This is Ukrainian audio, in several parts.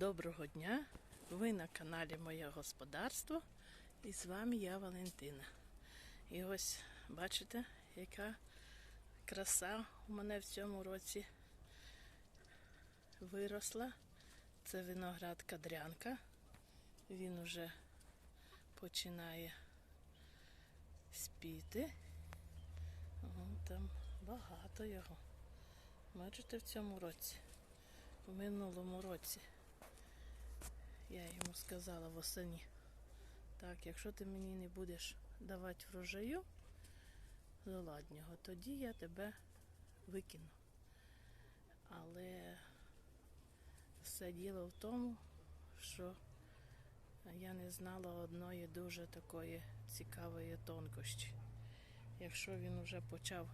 Доброго дня! Ви на каналі Моє Господарство і з вами я Валентина. І ось бачите, яка краса у мене в цьому році виросла. Це виноград кадрянка. Він уже починає спіти. Вон там багато його. Бачите, в цьому році, в минулому році. Я йому сказала восені. Так, якщо ти мені не будеш давати врожаю золаднього, тоді я тебе викину. Але все діло в тому, що я не знала одної дуже такої цікавої тонкощі. Якщо він вже почав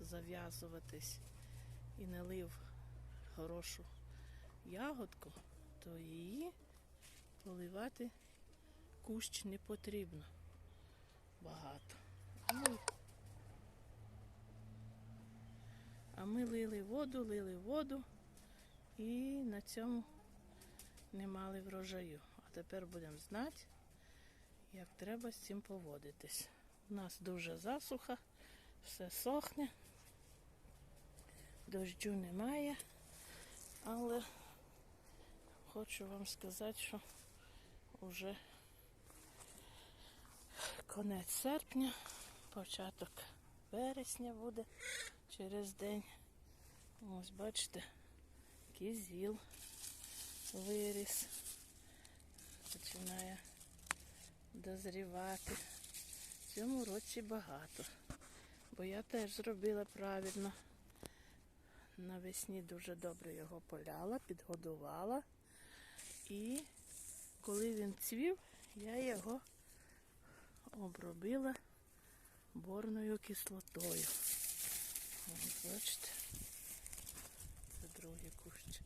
зав'язуватись і налив хорошу ягодку, то її поливати кущ не потрібно багато. А ми, а ми лили воду, лили воду і на цьому не мали врожаю. А тепер будемо знати, як треба з цим поводитись. У нас дуже засуха, все сохне, дощу немає, але хочу вам сказати, що вже конець серпня, початок вересня буде через день. Ось бачите, кізіл виріс, починає дозрівати. В цьому році багато, бо я теж зробила правильно. Навесні дуже добре його поляла, підгодувала. І коли він цвів, я його обробила борною кислотою. Ось, бачите, це другий кущ.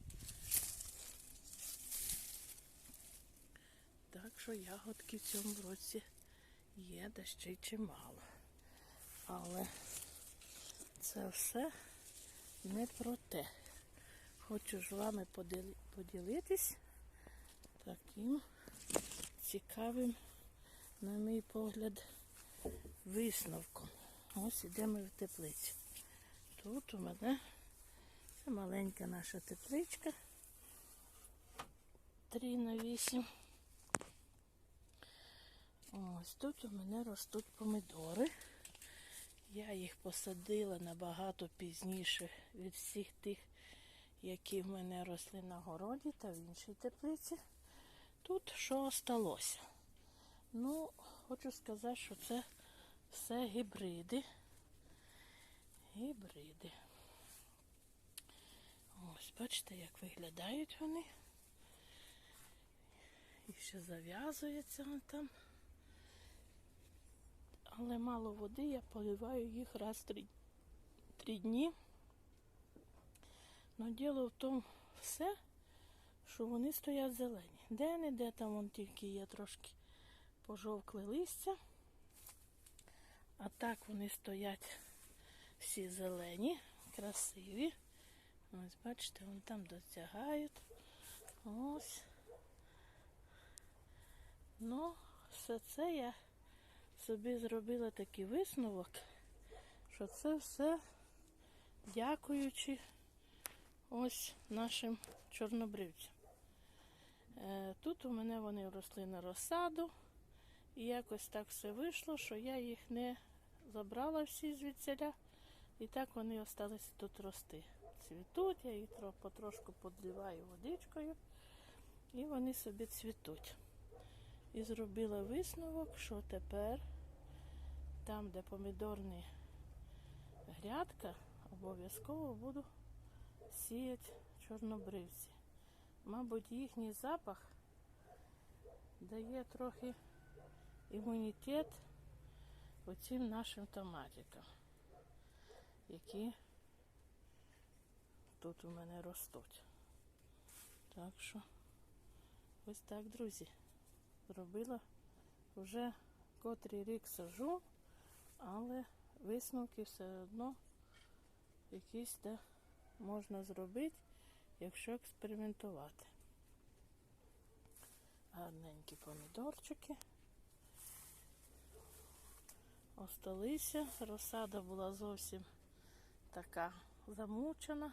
Так що ягодки в цьому році є, да й чимало. Але це все не про те. Хочу з вами поділитись таким цікавим, на мій погляд, висновком. Ось ідемо в теплицю. Тут у мене це маленька наша тепличка. 3 на 8. Ось тут у мене ростуть помидори. Я їх посадила набагато пізніше від всіх тих, які в мене росли на городі та в іншій теплиці. Тут що осталося? Ну, хочу сказати, що це все гібриди. Гібриди. Ось, бачите, як виглядають вони. І ще зав'язується там. Але мало води, я поливаю їх раз три, три дні. Но діло в тому все, що вони стоять зелені. Де-не-де там вон тільки є трошки пожовкли листя. А так вони стоять всі зелені, красиві. Ось, бачите, вон там досягають. Ось. Ну, все це я собі зробила такий висновок, що це все дякуючи ось нашим чорнобривцям. Е, Тут у мене вони росли на розсаду, і якось так все вийшло, що я їх не забрала всі звідсіля, і так вони осталися тут рости. Цвітуть, я їх потрошку подливаю водичкою, і вони собі цвітуть. І зробила висновок, що тепер там, де помідорні грядка, обов'язково буду сіяти чорнобривці. Мабуть, їхній запах дає трохи імунітет оцим нашим томатикам, які тут у мене ростуть. Так що ось так, друзі зробила. Вже котрий рік сажу, але висновки все одно якісь де можна зробити, якщо експериментувати. Гарненькі помідорчики. Осталися. Розсада була зовсім така замучена,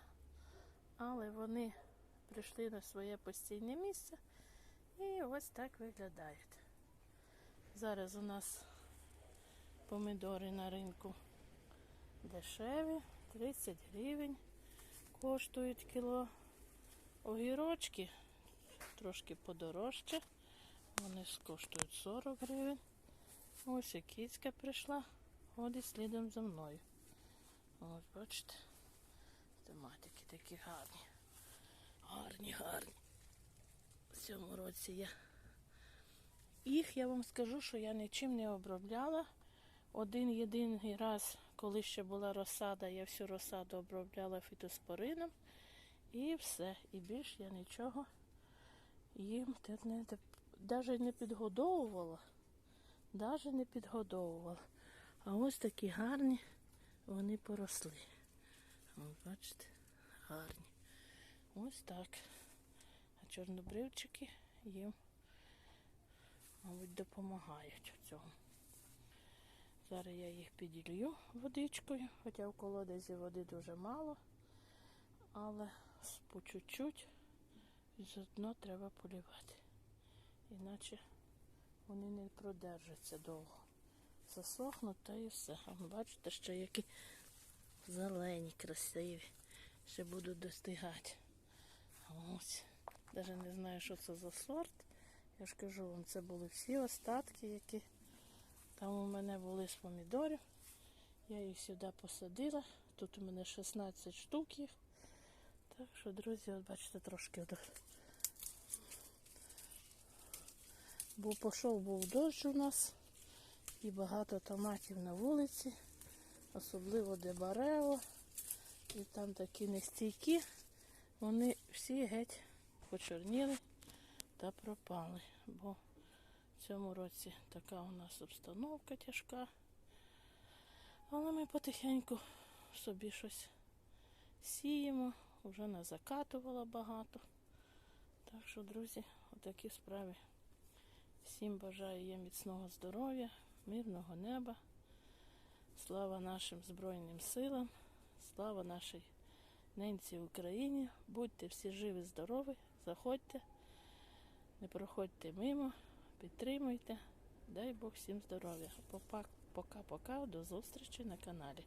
але вони прийшли на своє постійне місце і ось так виглядають. Зараз у нас помідори на ринку дешеві, 30 гривень коштують кіло. Огірочки трошки подорожче. Вони коштують 40 гривень. Ось і кицька прийшла, ходить слідом за мною. Ось, бачите, томатики такі гарні. Гарні, гарні. В цьому році я. Їх я вам скажу, що я нічим не обробляла. Один єдиний раз, коли ще була розсада, я всю розсаду обробляла фітоспорином. І все. І більш я нічого їм навіть не підгодовувала. Навіть не підгодовувала. А ось такі гарні вони поросли. Ось, бачите, гарні. Ось так. А чорнобривчики їм, мабуть, допомагають в цьому. Зараз я їх піділью водичкою, хоча в колодязі води дуже мало, але по чуть-чуть і заодно треба полівати. Іначе вони не продержаться довго. Засохнуть та і все. Бачите, що які зелені, красиві. Ще будуть достигати. Ось. Навіть не знаю, що це за сорт. Я ж кажу вам, це були всі остатки, які там у мене були з помідорів. Я їх сюди посадила. Тут у мене 16 штук їх. Так що, друзі, от бачите, трошки от... Бо пішов був дощ у нас і багато томатів на вулиці, особливо де барево. І там такі нестійкі, вони всі геть почорніли та пропали. Бо в цьому році така у нас обстановка тяжка. Але ми потихеньку собі щось сіємо, вже назакатувала багато. Так що, друзі, отакі справи. Всім бажаю я міцного здоров'я, мирного неба. Слава нашим Збройним силам, слава нашій ненці Україні. Будьте всі живі, здорові, заходьте, не проходьте мимо, підтримуйте. Дай Бог всім здоров'я. Пока-пока, до зустрічі на каналі.